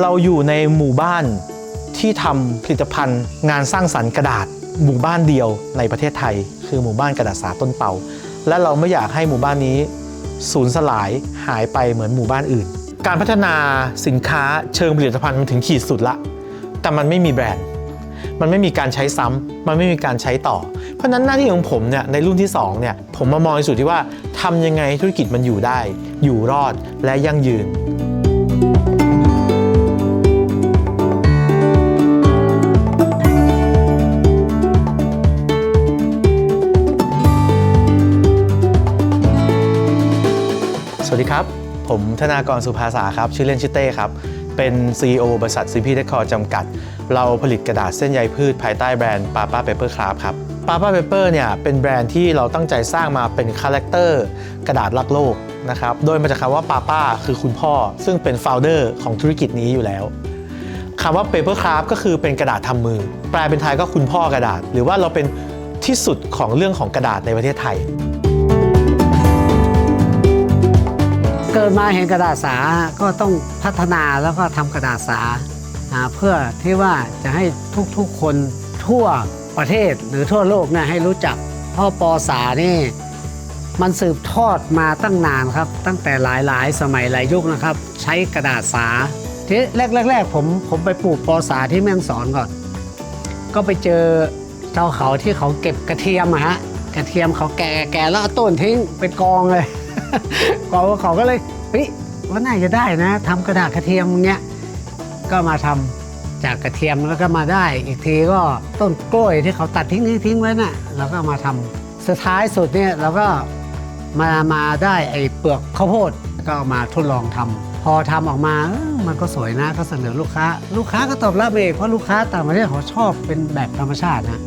เราอยู่ในหมู่บ้านที่ทำผลิตภัณฑ์ งานสร้างสรรค์กระดาษ หมู่บ้านเดียวในประเทศไทย คือหมู่บ้านกระดาษสาต้นเปาและเราไม่อยากให้หมู่บ้านนี้สูญสลายหายไปเหมือนหมู่บ้านอื่น การพัฒนาสินค้าเชิงผลิตภัณฑ์มันถึงขีดสุดละ แต่มันไม่มีแบรนด์ มันไม่มีการใช้ซ้ำมันไม่มีการใช้ต่อ เพราะนั้นหน้าที่ของผมเนี่ยในรุ่นที่2เนี่ยผมมามองในสุดที่ว่าทำยังไงให้ธุรกิจมันอยู่ได้ อยู่รอดและยั่งยืน วัสดีครับ ผมธนากรสุภาษาครับ ชื่อเล่นชื่อเต้ครับ เป็น CEO บริษัท CP Decor จำกัด เราผลิตกระดาษเส้นใยพืชภายใต้แบรนด์ Papa Paper Craft ครับ Papa Paper เนี่ยเป็นแบรนด์ที่เราตั้งใจสร้างมาเป็นคาแรคเตอร์กระดาษรักโลกนะครับ โดยมาจากคำว่า Papa คือคุณพ่อ ซึ่งเป็น founder ของธุรกิจนี้อยู่แล้วคำว่า paper craft ก็คือเป็นกระดาษทำมือ แปลเป็นไทยก็คุณพ่อกระดาษ หรือว่าเราเป็นที่สุดของเรื่องของกระดาษในประเทศไทย เกิดมาเห็นกระดาษสาก็ต้องพัฒนาแล้วก็ทำกระดาษสาเพื่อที่ว่าจะให้ทุกๆคนทั่วประเทศหรือทั่วโลกเนี่ยให้รู้จักพ่อปอสานี่มันสืบทอดมาตั้งนานครับ ตั้งแต่หลายๆ สมัยหลายยุคนะครับ ใช้กระดาษสาที่แรกๆผมผมไปปลูกปอสาที่แม่ฮ่องสอนก่อน ก็ไปเจอชาวเขาที่เขาเก็บกระเทียมอะฮะกระเทียมเขาแก่แก่แล้วต้นทิ้งเป็นกองเลย กองเขาก็เลยเฮ้ยว่าน่าจะได้นะทำกระดาษกระเทียมเงี้ยก็มาทำจากกระเทียมแล้วก็มาได้ อีกทีก็ต้นกล้วยที่เขาตัดทิ้งทิ้งทิ้งไว้น่ะเราก็มาทำสุดท้ายสุดเนี่ยเราก็มามาได้ไอ้เปลือกข้าวโพดก็เอามาทดลองทำพอทำออกมาเออมันก็สวยนะก็เสนอลูกค้า ลูกค้าก็ตอบรับเองเพราะลูกค้าต่างประเทศเขาชอบเป็นแบบธรรมชาตินะ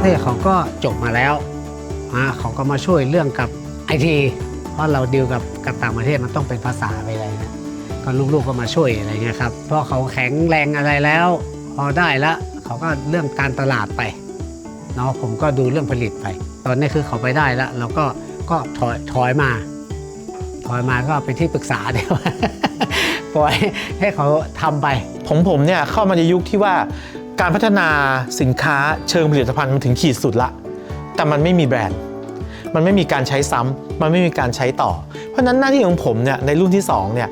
เต้เขาก็จบมาแล้ว อ่าเขาก็มาช่วยเรื่องกับไอทีเพราะเราดีลกับกับต่างประเทศมันต้องเป็นภาษาไปอะไรนะก็ลูกๆก็มาช่วยอะไรเงี้ยครับเพราะเขาแข็งแรงอะไรแล้ว พอได้แล้วเขาก็เรื่องการตลาดไปเนาะผมก็ดูเรื่องผลิตไป ตอนนี้คือเขาไปได้แล้วเราก็ก็ถอยถอยมา ถอยมาก็เป็นที่ปรึกษาเดียวปล่อยให้เขาทำไปของผมเนี่ยเข้ามาในยุคที่ว่าการพัฒนาสินค้าเชิงผลิตภัณฑ์มันถึงขีดสุดละ แต่มันไม่มีแบรนด์ มันไม่มีการใช้ซ้ำมันไม่มีการใช้ต่อ เพราะฉะนั้นหน้าที่ของผมเนี่ยในรุ่นที่2เนี่ย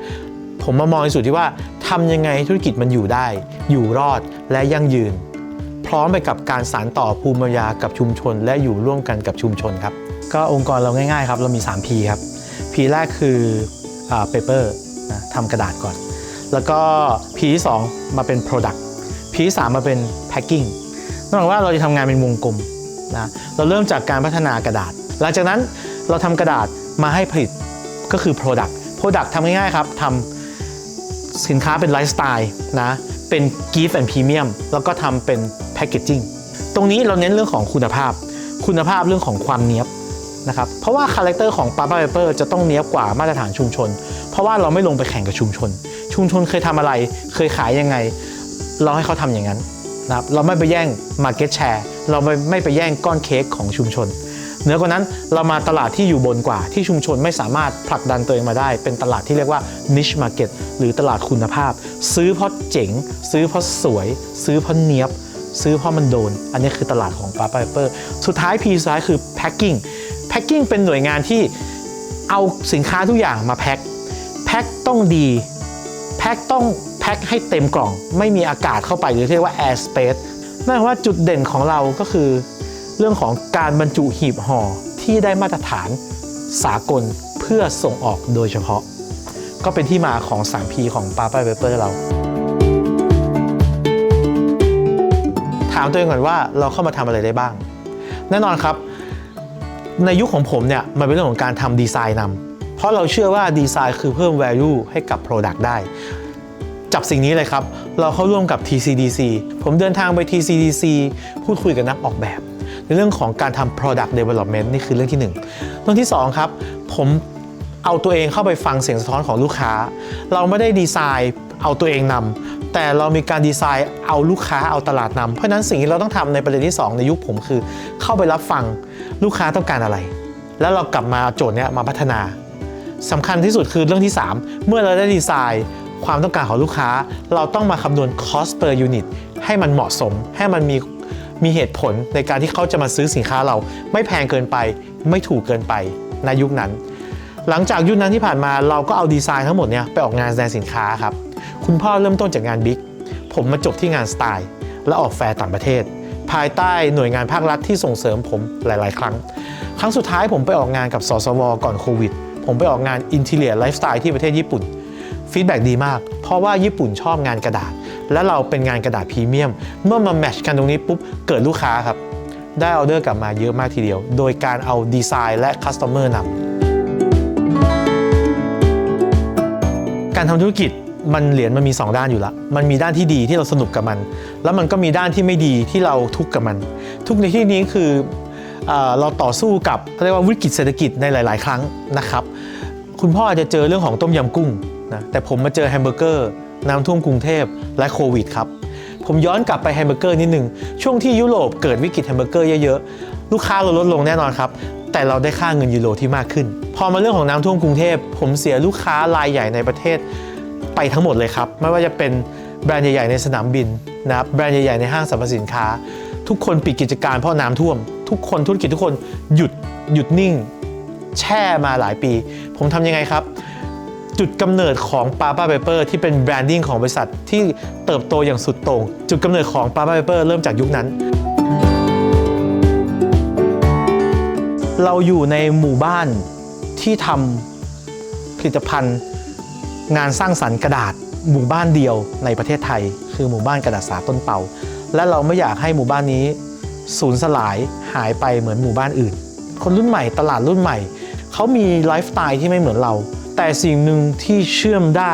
ผมมามองในสุดที่ว่าทำยังไงธุรกิจมันอยู่ได้ อยู่รอดและยั่งยืน พร้อมไปกับการสานต่อภูมิปัญญากับชุมชน และอยู่ร่วมกันกับชุมชนครับ ก็องค์กรเราง่ายๆครับเรามี 3P ครับ P แรกคืออ่า paper นะทำกระดาษก่อน แล้วก็ P ที่ 2 มาเป็น product P ที่ 3 มาเป็น packing นั่นหมายว่าเราจะทำงานเป็นวงกลม นะเราเริ่มจากการพัฒนากระดาษ หลังจากนั้นเราทำกระดาษมาให้ผลิตก็คือ product product ทำง่ายๆครับทำสินค้าเป็นไลฟ์สไตล์นะเป็น gift and premium แล้วก็ทำเป็น packaging ตรงนี้เราเน้นเรื่องของคุณภาพ คุณภาพเรื่องของความเนี้ยบนะครับเพราะว่าคาแรคเตอร์ของ p a p a Paper จะต้องเนี้ยบกว่ามาตรฐานชุมชน เพราะว่าเราไม่ลงไปแข่งกับชุมชน ชุมชนเคยทำอะไร เคยขายยังไง เราให้เขาทำอย่างนั้น นะครับเราไม่ไปแย่ง Market Share เราไม่ไม่ไปแย่งก้อนเค้กของชุมชนเหนือกว่านั้นเรามาตลาดที่อยู่บนกว่าที่ชุมชนไม่สามารถผลักดันตัวเองมาได้ เป็นตลาดที่เรียกว่า niche market หรือตลาดคุณภาพ ซื้อเพราะเจ๋ง ซื้อเพราะสวย ซื้อเพราะเนี้ยบ ซื้อเพราะมันโดน อันนี้คือตลาดของ p a p a Paper สุดท้าย P สุดท้ายคือ packing packing เป็นหน่วยงานที่เอาสินค้าทุกอย่างมาแพ็คแพ็คต้องดีแพ็คต้อง แพ็คให้เต็มกล่อง ไม่มีอากาศเข้าไปหรือเรียกว่า air space นั่นหมายความว่าจุดเด่นของเราก็คือ เรื่องของการบรรจุหีบห่อที่ได้มาตรฐานสากลเพื่อส่งออกโดยเฉพาะ ก็เป็นที่มาของ 3P ของ p a p a Paper เรา ถามตัวเองก่อนว่าเราเข้ามาทำอะไรได้บ้าง แน่นอนครับ ในยุคของผมเนี่ย มันเป็นเรื่องของการทำดีไซน์นำเพราะเราเชื่อว่าดีไซน์คือเพิ่ม value ให้กับ Product ได้ จับสิ่งนี้เลยครับ เราเข้าร่วมกับ TCDC ผมเดินทางไป TCDC พูดคุยกับนักออกแบบ ในเรื่องของการทำ product development นี่คือเรื่องที่ 1 เรื่องที่ 2 ครับ ผมเอาตัวเองเข้าไปฟังเสียงสะท้อนของลูกค้า เราไม่ได้ดีไซน์เอาตัวเองนำแต่เรามีการดีไซน์เอาลูกค้าเอาตลาดนำเพราะนั้นสิ่งที่เราต้องทำในประเด็นที่ 2 ในยุคผมคือ เข้าไปรับฟังลูกค้าต้องการอะไร แล้วเรากลับมาโจทย์เนี้ยมาพัฒนาสำคัญที่สุดคือเรื่องที่ 3 เมื่อเราได้ดีไซน์ ความต้องการของลูกค้า เราต้องมาคำนวณ cost per unit ให้มันเหมาะสม ให้มันมีมีเหตุผลในการที่เขาจะมาซื้อสินค้าเรา ไม่แพงเกินไป ไม่ถูกเกินไปในยุคนั้น หลังจากยุคนั้นที่ผ่านมาเราก็เอาดีไซน์ทั้งหมดเนี่ยไปออกงานแสดงสินค้าครับ คุณพ่อเริ่มต้นจากงานบิ๊กผมมาจบที่งานสไตล์ และออกแฟร์ต่างประเทศ ภายใต้หน่วยงานภาครัฐที่ส่งเสริมผมหลาย ๆ ครั้ง ครั้งสุดท้ายผมไปออกงานกับสสวก่อนโควิด ผมไปออกงาน Interior Lifestyle ที่ประเทศญี่ปุ่น ฟีดแบ็ดีมาก เพราะว่าญี่ปุ่นชอบงานกระดาษ และเราเป็นงานกระดาษพรีเมียม เมื่อมาแมชกันตรงนี้ปุ๊บ เกิดลูกค้าครับ ได้ออเดอร์กลับมาเยอะมากทีเดียว โดยการเอาดีไซน์และคัส t o เมอร์นำการทำธุรกิจมันเหรียญมันมี 2 ด้านอยู่ละ มันมีด้านที่ดีที่เราสนุกกับมัน แล้วมันก็มีด้านที่ไม่ดีที่เราทุกข์กับมัน ทุกในที่นี้คือเอเราต่อสู้กับเรียกว่าวิกฤตเศรษฐกิจในหลาย ๆ ครั้งนะครับ คุณพ่ออาจจะเจอเรื่องของต้มยำกุ้ง นะแต่ผมมาเจอแฮมเบอร์เกอร์น้ำท่วมกรุงเทพและโควิดครับผมย้อนกลับไปแฮมเบอร์เกอร์นิดหนึ่งช่วงที่ยุโรปเกิดวิกฤตแฮมเบอร์เกอร์เยอะๆ ลูกค้าเราลดลงแน่นอนครับ แต่เราได้ค่าเงินยูโรที่มากขึ้น พอมาเรื่องของน้ำท่วมกรุงเทพ ผมเสียลูกค้ารายใหญ่ในประเทศไปทั้งหมดเลยครับ ไม่ว่าจะเป็นแบรนด์ใหญ่ๆในสนามบินนะครับแบรนด์ใหญ่ๆในห้างสรรพสินค้า ทุกคนปิดกิจการเพราะน้ำท่วม ทุกคนธุรกิจทุกคนหยุดหยุดนิ่ง แช่มาหลายปี ผมทำยังไงครับ จุดกำเนิดของ Papa Paper ที่เป็นแบรนดิ้งของบริษัทที่เติบโตอย่างสุดโต่งจุดกำเนิดของ Papa Paper เริ่มจากยุคนั้น เราอยู่ในหมู่บ้านที่ทำผลิตภัณฑ์ งานสร้างสรรค์กระดาษหมู่บ้านเดียวในประเทศไทย คือหมู่บ้านกระดาษสาต้นเปาและเราไม่อยากให้หมู่บ้านนี้สูญสลายหายไปเหมือนหมู่บ้านอื่น คนรุ่นใหม่ตลาดรุ่นใหม่ เขามีไลฟ์สไตล์ที่ไม่เหมือนเรา แต่สิ่งหนึ่งที่เชื่อมได้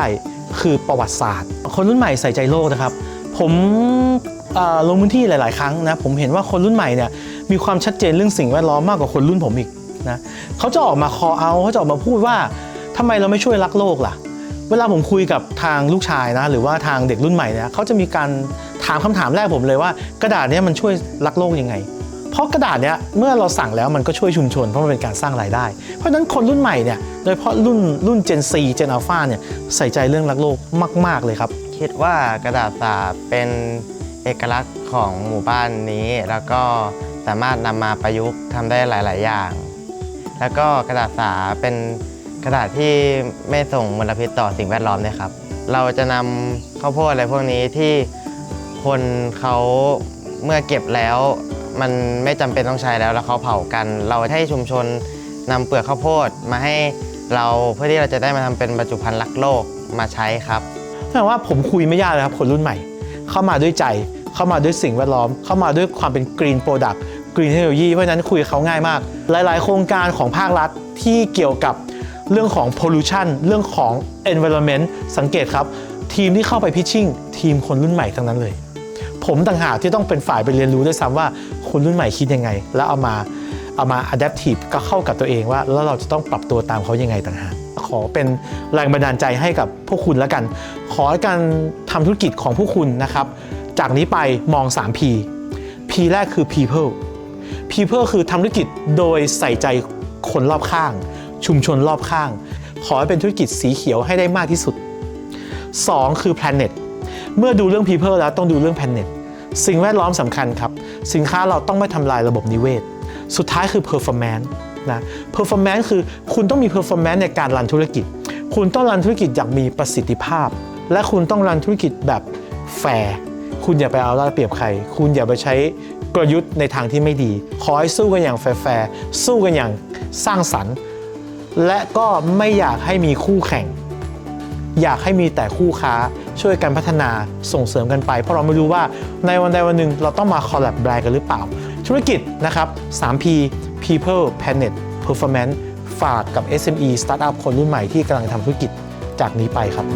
คือประวัติศาสตร์ คนรุ่นใหม่ใส่ใจโลกนะครับ ผมลงพื้นที่หลาย ๆ ครั้งนะผมเห็นว่าคนรุ่นใหม่เนี่ยมีความชัดเจนเรื่องสิ่งแวดล้อมมากกว่าคนรุ่นผมอีกนะเขาจะออกมาคอเอาเขาจะออกมาพูดว่าทำไมเราไม่ช่วยรักโลกล่ะ เวลาผมคุยกับทางลูกชายนะหรือว่าทางเด็กรุ่นใหม่เนี่ยเขาจะมีการถามคำถามแรกผมเลยว่า กระดาษนี้มันช่วยรักโลกยังไง เพราะกระดาษเนี้ยเมื่อเราสั่งแล้วมันก็ช่วยชุมชนเพราะมันเป็นการสร้างรายได้ เพราะฉะนั้นคนรุ่นใหม่เนี่ยโดยเฉพาะรุ่นรุ่น Gen C Gen Alpha เนี่ยใส่ใจเรื่องรักโลกมาก ๆ เลยครับ คิดว่ากระดาษสาเป็นเอกลักษณ์ของหมู่บ้านนี้ แล้วก็สามารถนำมาประยุกต์ทำได้หลาย ๆ อย่าง แล้วก็กระดาษสาเป็นกระดาษที่ไม่ส่งมลพิษต่อสิ่งแวดล้อมเนี่ยครับ เราจะนำข้าวโพดอะไรพวกนี้ที่คนเขาเมื่อเก็บแล้ว มันไม่จำเป็นต้องใช้แล้วแล้วเขาเผากัน เราให้ชุมชนนำเปลือกข้าวโพดมาให้เราเพื่อที่เราจะได้มาทำเป็นบรรจุภัณฑ์รักโลกมาใช้ครับแปลว่าผมคุยไม่ยากเลยครับคนรุ่นใหม่ เข้ามาด้วยใจ เข้ามาด้วยสิ่งแวดล้อม เข้ามาด้วยความเป็นกรีนโปรดักต์กรีนเทคโนโลยีเพราะฉะนั้นคุยกับเขาง่ายมาก หลาย ๆ โครงการของภาครัฐที่เกี่ยวกับเรื่องของ pollution เรื่องของ environment สังเกตครับ ทีมที่เข้าไปพิชชิ่งทีมคนรุ่นใหม่ทั้งนั้นเลย ผมต่างหากที่ต้องเป็นฝ่ายไปเรียนรู้ด้วยซ้ำว่า คนรุ่นใหม่คิดยังไง แล้วเอามาเอามา adaptive ก็เข้ากับตัวเองว่า แล้วเราจะต้องปรับตัวตามเขายังไงต่างหากขอเป็นแรงบันดาลใจให้กับพวกคุณแล้วกัน ขอให้การทำธุรกิจของพวกคุณนะครับ จากนี้ไปมอง 3 P P แรกคือ people people คือทำธุรกิจโดยใส่ใจคนรอบข้าง ชุมชนรอบข้าง ขอให้เป็นธุรกิจสีเขียวให้ได้มากที่สุด 2 คือ planet เมื่อดูเรื่อง people แล้วต้องดูเรื่อง planet สิ่งแวดล้อมสำคัญครับ สินค้าเราต้องไม่ทำลายระบบนิเวศ สุดท้ายคือ performance นะ performance คือคุณต้องมี performance ในการรันธุรกิจ คุณต้องรันธุรกิจอย่างมีประสิทธิภาพ และคุณต้องรันธุรกิจแบบแฟร์คุณอย่าไปเอาได้เปรียบใคร คุณอย่าไปใช้กลยุทธ์ในทางที่ไม่ดี ขอให้สู้กันอย่างแฟร์สู้กันอย่างสร้างสรรค์ และก็ไม่อยากให้มีคู่แข่ง อยากให้มีแต่คู่ค้าช่วยกันพัฒนาส่งเสริมกันไป เพราะเราไม่รู้ว่าในวันใดวันหนึ่งเราต้องมาคอลแลบแบรนด์กันหรือเปล่า ธุรกิจนะครับ 3P People Planet Performance ฝากกับ SME Startup คนรุ่นใหม่ที่กำลังทำธุรกิจจากนี้ไปครับ